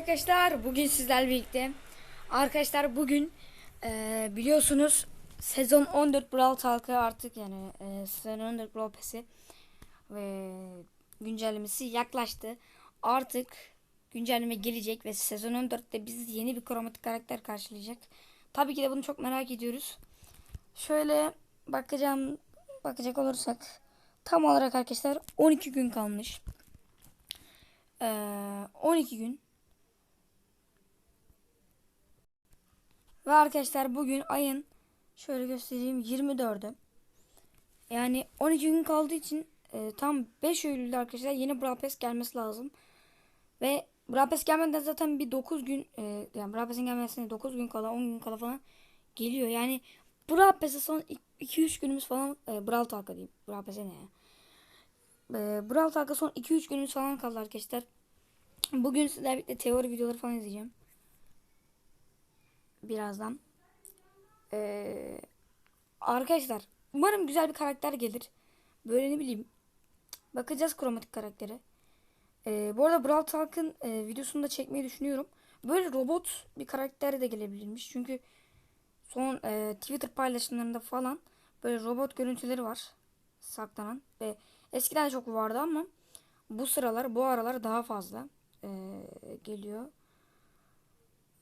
arkadaşlar bugün sizlerle birlikte. Arkadaşlar bugün e, biliyorsunuz sezon 14 Brawl Talk'ı artık yani e, sezon 14 Brawl Pass'i ve güncellemesi yaklaştı. Artık güncelleme gelecek ve sezon 14'te bizi yeni bir kromatik karakter karşılayacak. Tabii ki de bunu çok merak ediyoruz. Şöyle bakacağım bakacak olursak tam olarak arkadaşlar 12 gün kalmış. Ee, 12 gün Ve arkadaşlar bugün ayın şöyle göstereyim 24'ü. Yani 12 gün kaldığı için e, tam 5 Eylül'de arkadaşlar yeni Brawl Pass gelmesi lazım. Ve Brawl Pass gelmeden zaten bir 9 gün e, yani Brawl Pass'in gelmesine 9 gün kala 10 gün kala falan geliyor. Yani Brawl Pass'e son 2-3 günümüz falan e, Brawl Talk'a diyeyim. Brawl Pass'e ne ya? E, Brawl Talk'a son 2-3 günümüz falan kaldı arkadaşlar. Bugün sizlerle birlikte teori videoları falan izleyeceğim birazdan. Ee, arkadaşlar umarım güzel bir karakter gelir. Böyle ne bileyim. Bakacağız kromatik karaktere. Ee, bu arada Brawl Talk'ın e, videosunu da çekmeyi düşünüyorum. Böyle robot bir karakter de gelebilirmiş. Çünkü son e, Twitter paylaşımlarında falan böyle robot görüntüleri var. Saklanan. Ve eskiden de çok vardı ama bu sıralar bu aralar daha fazla e, geliyor.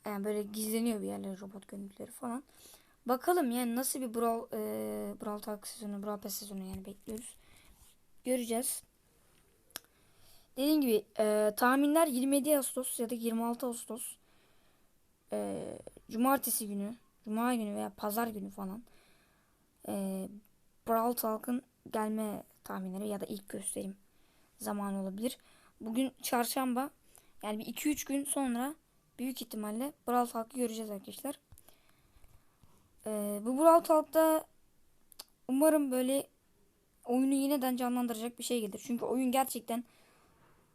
Yani böyle gizleniyor bir yerler robot görüntüleri falan. Bakalım yani nasıl bir Brawl, e, Brawl Talk sezonu, Brawl Pass sezonu yani bekliyoruz. Göreceğiz. Dediğim gibi e, tahminler 27 Ağustos ya da 26 Ağustos. E, Cumartesi günü, Cuma günü veya Pazar günü falan. E, Brawl Talk'ın gelme tahminleri ya da ilk gösterim zamanı olabilir. Bugün çarşamba yani bir 2-3 gün sonra büyük ihtimalle Brawl Talk'ı göreceğiz arkadaşlar. Ee, bu Brawl Talk'ta umarım böyle oyunu yeniden canlandıracak bir şey gelir. Çünkü oyun gerçekten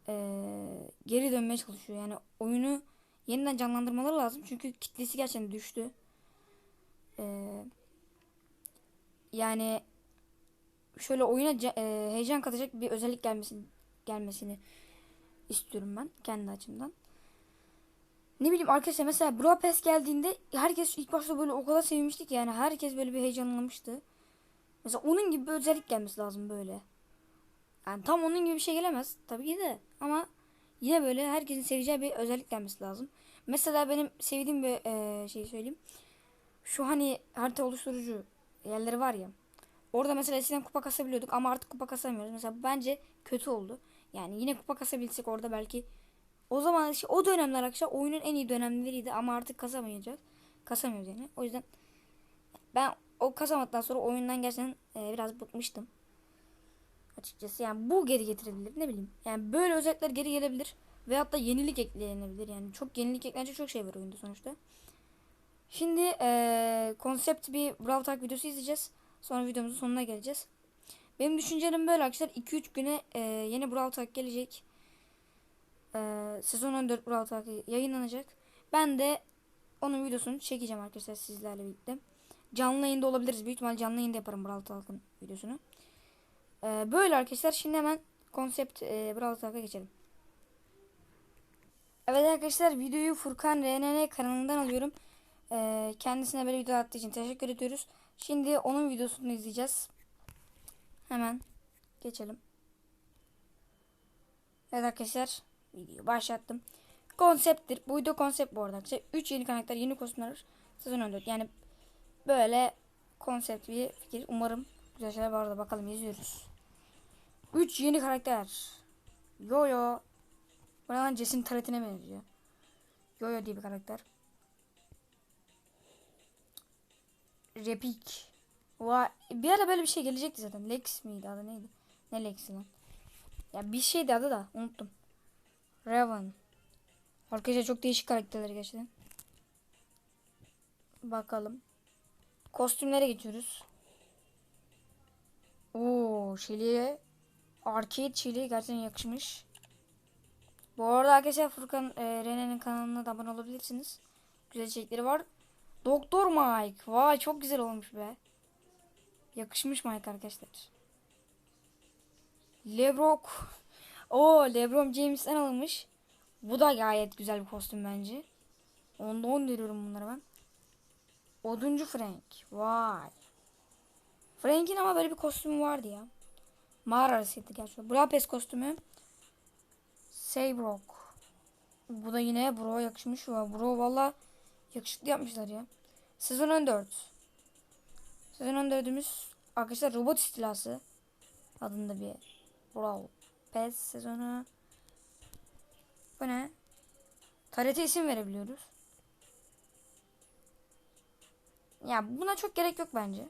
ee, geri dönmeye çalışıyor. Yani oyunu yeniden canlandırmaları lazım. Çünkü kitlesi gerçekten düştü. Ee, yani şöyle oyuna e, heyecan katacak bir özellik gelmesini gelmesini istiyorum ben kendi açımdan. Ne bileyim arkadaşlar mesela Brawl Pass geldiğinde herkes ilk başta böyle o kadar sevmiştik yani herkes böyle bir heyecanlanmıştı. Mesela onun gibi bir özellik gelmesi lazım böyle. Yani tam onun gibi bir şey gelemez tabii ki de ama yine böyle herkesin seveceği bir özellik gelmesi lazım. Mesela benim sevdiğim bir e, şey söyleyeyim. Şu hani harita oluşturucu yerleri var ya. Orada mesela eskiden kupa kasabiliyorduk ama artık kupa kasamıyoruz. Mesela bence kötü oldu. Yani yine kupa kasabilsek orada belki o zaman işte o dönemler arkadaşlar oyunun en iyi dönemleriydi ama artık kasamayacağız. Kasamıyoruz yani. O yüzden ben o kasamadıktan sonra oyundan gerçekten e, biraz bıkmıştım. Açıkçası yani bu geri getirilebilir ne bileyim. Yani böyle özellikler geri gelebilir. Veyahut da yenilik eklenebilir. Yani çok yenilik eklenecek çok şey var oyunda sonuçta. Şimdi e, konsept bir Brawl Talk videosu izleyeceğiz. Sonra videomuzun sonuna geleceğiz. Benim düşüncelerim böyle arkadaşlar. 2-3 güne e, yeni Brawl Talk gelecek e, sezon 14 Brawl Talk yayınlanacak. Ben de onun videosunu çekeceğim arkadaşlar sizlerle birlikte. Canlı yayında olabiliriz. Büyük ihtimal canlı yayında yaparım Brawl Talk'ın videosunu. E, böyle arkadaşlar. Şimdi hemen konsept e, Brawl Talk'a geçelim. Evet arkadaşlar videoyu Furkan RNN kanalından alıyorum. E, kendisine böyle video attığı için teşekkür ediyoruz. Şimdi onun videosunu izleyeceğiz. Hemen geçelim. Evet arkadaşlar video başlattım. Konsepttir. Bu video konsept bu arada. İşte 3 yeni karakter, yeni kostümler sezon 14. Yani böyle konsept bir fikir. Umarım güzel şeyler var da bakalım izliyoruz. 3 yeni karakter. Yo yo. Buradan Jess'in taretine benziyor. Yo yo diye bir karakter. Repik. Vay. Bir ara böyle bir şey gelecekti zaten. Lex miydi adı neydi? Ne Lex'i lan? Ya bir şeydi adı da unuttum. Raven. Arkadaşlar çok değişik karakterler gerçekten. Bakalım. Kostümlere geçiyoruz. Oo, Shelly'e Arcade Shelly gerçekten yakışmış. Bu arada arkadaşlar Furkan e, Rene'nin kanalına da abone olabilirsiniz. Güzel içerikleri var. Doktor Mike. Vay çok güzel olmuş be. Yakışmış Mike arkadaşlar. Lebrock. O LeBron James'ten alınmış. Bu da gayet güzel bir kostüm bence. Onda 10 veriyorum bunlara ben. Oduncu Frank. Vay. Frank'in ama böyle bir kostümü vardı ya. Mağara arasıydı gerçi. Budapest kostümü. Sabrok. Bu da yine bro yakışmış. Bro valla yakışıklı yapmışlar ya. Sezon 14. Sezon 14'ümüz arkadaşlar robot istilası adında bir Brawl Pass sezonu. Bu ne? TRT isim verebiliyoruz. Ya buna çok gerek yok bence.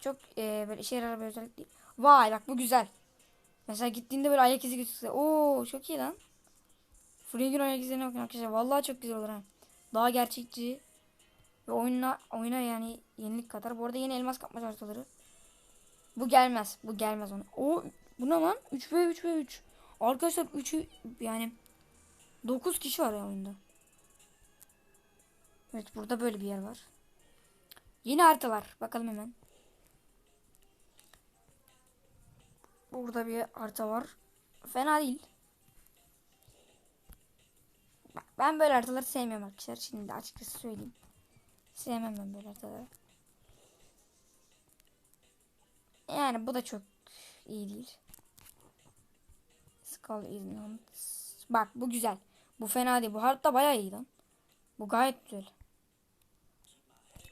Çok e, böyle işe yarar bir özellik değil. Vay bak bu güzel. Mesela gittiğinde böyle ayak izi gözükse. Oo çok iyi lan. Frank'in ayak izlerine bakın arkadaşlar. Vallahi çok güzel olur ha. Daha gerçekçi. Ve oyuna, oyuna yani yenilik kadar. Bu arada yeni elmas kapmaca haritaları. Bu gelmez. Bu gelmez ona. O bu ne lan? 3 ve 3 ve 3. Arkadaşlar 3'ü yani 9 kişi var ya oyunda. Evet burada böyle bir yer var. Yeni haritalar. Bakalım hemen. Burada bir harita var. Fena değil. Ben böyle haritaları sevmiyorum arkadaşlar. Şimdi de açıkçası söyleyeyim. Sevmem ben böyle haritaları. Yani bu da çok iyi değil. Skull Island. Bak bu güzel. Bu fena değil. Bu harita bayağı iyi lan. Bu gayet güzel.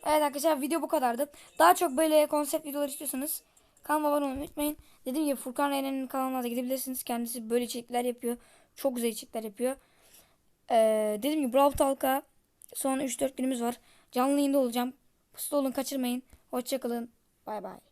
Evet arkadaşlar video bu kadardı. Daha çok böyle konsept videolar istiyorsanız kanalıma abone olmayı unutmayın. Dediğim gibi Furkan Reynen'in kanalına da gidebilirsiniz. Kendisi böyle içerikler yapıyor. Çok güzel içerikler yapıyor. Ee, dediğim gibi Brawl Talk'a son 3-4 günümüz var. Canlı yayında olacağım. Pusula olun kaçırmayın. Hoşçakalın. Bay bay.